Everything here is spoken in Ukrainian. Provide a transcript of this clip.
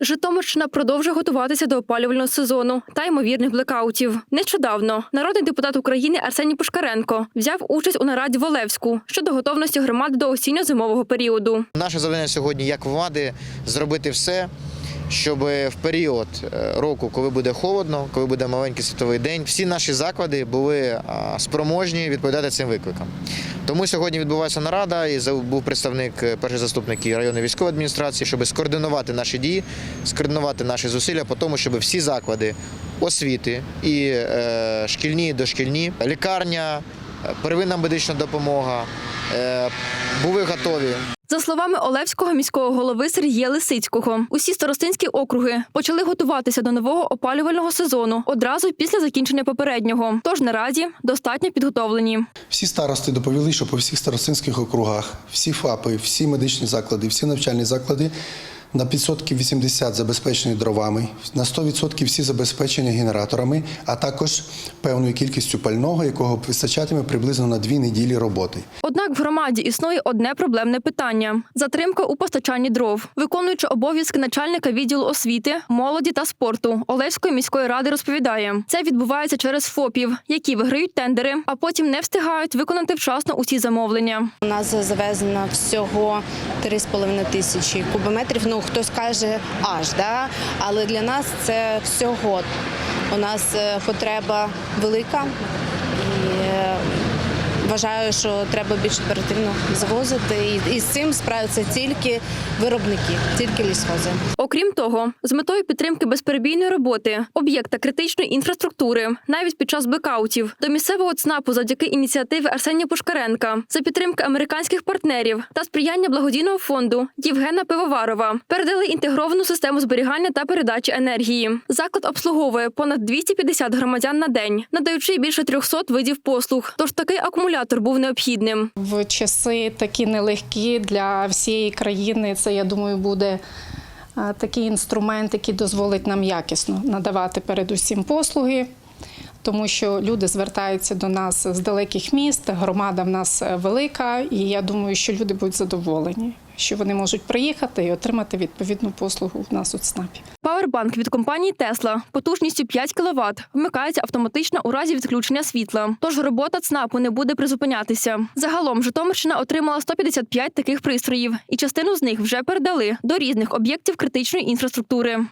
Житомирщина продовжує готуватися до опалювального сезону та ймовірних блекаутів. Нещодавно народний депутат України Арсеній Пушкаренко взяв участь у нараді в Олевську щодо готовності громади до осінньо-зимового періоду. Наше завдання сьогодні, як влади, зробити все, щоб в період е, року, коли буде холодно, коли буде маленький світовий день, всі наші заклади були спроможні відповідати цим викликам. Тому сьогодні відбулася нарада і був представник е, перший заступник районної військової адміністрації, щоб скоординувати наші дії, скоординувати наші зусилля по тому, щоб всі заклади освіти і е, шкільні, і дошкільні, лікарня, е, первинна медична допомога е, були готові За словами Олевського міського голови Сергія Лисицького, усі старостинські округи почали готуватися до нового опалювального сезону одразу після закінчення попереднього. Тож наразі достатньо підготовлені. Всі старости доповіли, що по всіх старостинських округах, всі ФАПи, всі медичні заклади, всі навчальні заклади на 80 забезпечені дровами, на 100% всі забезпечені генераторами, а також певною кількістю пального, якого вистачатиме приблизно на дві неділі роботи. Однак в громаді існує одне проблемне питання: затримка у постачанні дров. Виконуючи обов'язки начальника відділу освіти, молоді та спорту Олевської міської ради розповідає, це відбувається через ФОПів, які виграють тендери, а потім не встигають виконати вчасно усі замовлення. У нас завезено всього 3,5 тисячі кубометрів. Ну хтось каже аж, да? але для нас це всього. У нас е, потреба велика і е, вважаю, що треба більш оперативно завозити. І, з цим справляються тільки виробники, тільки лісхози. Окрім того, з метою підтримки безперебійної роботи об'єкта критичної інфраструктури, навіть під час блекаутів, до місцевого ЦНАПу завдяки ініціативі Арсенія Пушкаренка за підтримки американських партнерів та сприяння благодійного фонду Євгена Пивоварова передали інтегровану систему зберігання та передачі енергії. Заклад обслуговує понад 250 громадян на день, надаючи більше 300 видів послуг. Тож такий акумулятор був необхідним. в часи такі нелегкі для всієї країни. Це я думаю буде е, такий інструмент, який дозволить нам якісно надавати передусім послуги. Тому що люди звертаються до нас з далеких міст, громада в нас е, велика, і я думаю, що люди будуть задоволені, що вони можуть приїхати і отримати відповідну послугу в нас у ЦНАПі. Павербанк від компанії Тесла потужністю 5 кВт вмикається автоматично у разі відключення світла. Тож робота ЦНАПу не буде призупинятися. Загалом Житомирщина отримала 155 таких пристроїв, і частину з них вже передали до різних об'єктів критичної інфраструктури.